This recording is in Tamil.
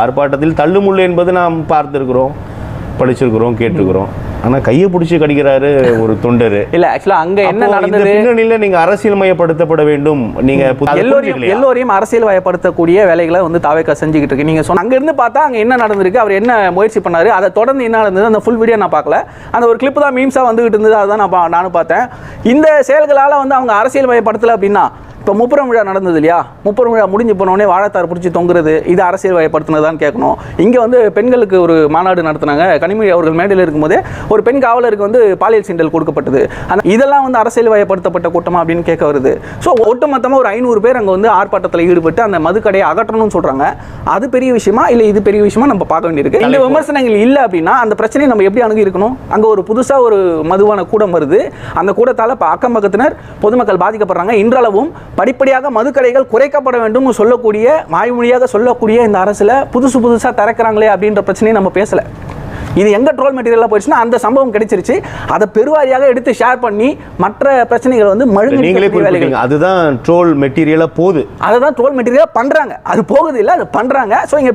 ஆர்ப்பாட்டத்தில் தள்ளுமுள்ளு என்பது நாம் பார்த்திருக்கிறோம் படிச்சிருக்கிறோம் கேட்டிருக்கிறோம். ஆனா கையை பிடிச்சி கடிக்கிறாரு ஒரு தொண்டரு. இல்ல ஆக்சுவலா அங்க என்ன நடந்தது? பின்னணியில நீங்க அரசியல் மயப்படுத்தப்பட வேண்டும். நீங்க எல்லோரையும்? எல்லோரையும் அரசியல் வயப்படுத்தக்கூடிய வேலைகளை வந்து தாவேக்கா செஞ்சுக்கிட்டு இருக்கு நீங்க சொன்ன அங்க இருந்து பார்த்தா அங்க என்ன நடந்திருக்கு அவர் என்ன முயற்சி பண்ணாரு அதை தொடர்ந்து என்ன நடந்தது அந்த ஃபுல் வீடியோ நான் பார்க்கல. அந்த ஒரு கிளிப் தான் மீம்ஸா வந்துகிட்டு இருந்தது அதுதான் நான் நானும் பார்த்தேன். இந்த செயல்களால வந்து அவங்க அரசியல் வயப்படுத்தல அப்படின்னா இப்போ முப்புறம் விழா நடந்தது இல்லையா? முப்புறம் விழா முடிஞ்சு போனோடனே வாழைத்தார் பிடிச்சி தொங்குறது இது அரசியல் வயப்படுத்தினதான்னு கேட்கணும். இங்கே வந்து பெண்களுக்கு ஒரு மாநாடு நடத்துனாங்க. கனிமொழி அவர்கள் மேடையில் இருக்கும்போதே ஒரு பெண் காவலருக்கு வந்து பாலியல் சீண்டல் கொடுக்கப்பட்டது. ஆனால் இதெல்லாம் வந்து அரசியல் வயப்படுத்தப்பட்ட கூட்டமா அப்படின்னு கேட்க வருது. ஸோ ஒட்டுமொத்தமாக ஒரு ஐநூறு பேர் அங்கே வந்து ஆர்ப்பாட்டத்தில் ஈடுபட்டு அந்த மதுக்கடையை அகற்றணும்னு சொல்கிறாங்க அது பெரிய விஷயமா இல்லை இது பெரிய விஷயமா நம்ம பார்க்க வேண்டியிருக்கு? இந்த விமர்சனங்கள் இல்லை அப்படின்னா அந்த பிரச்சனையை நம்ம எப்படி அணுகி இருக்கணும்? அங்கே ஒரு புதுசாக ஒரு மதுவான கூடம் வருது. அந்த கூடத்தால் இப்போ அக்கம் பக்கத்தினர் பொதுமக்கள் பாதிக்கப்படுறாங்க. இன்றளவும் படிப்படியாக மதுக்கடைகள் குறைக்கப்பட வேண்டும்னு சொல்லக்கூடிய வாய்மொழியாக சொல்லக்கூடிய இந்த அரசில் புதுசு புதுசாக திறக்கிறாங்களே அப்படின்ற பிரச்சனையை நம்ம பேசலை. இது எங்க ட்ரோல் மெட்டீரியலாக போயிடுச்சுன்னா அந்த சம்பவம் கிடைச்சிருச்சு. அதை பெருவாரியாக எடுத்து ஷேர் பண்ணி மற்ற பிரச்சனைகள் வந்து மழுங்க நீங்களே வேலைகள். அதுதான் ட்ரோல் மெட்டீரியலா போகுது. அதை தான் ட்ரோல் மெட்டீரியலாக பண்ணுறாங்க அது போகுது இல்லை அது பண்ணுறாங்க ஸோ இங்கே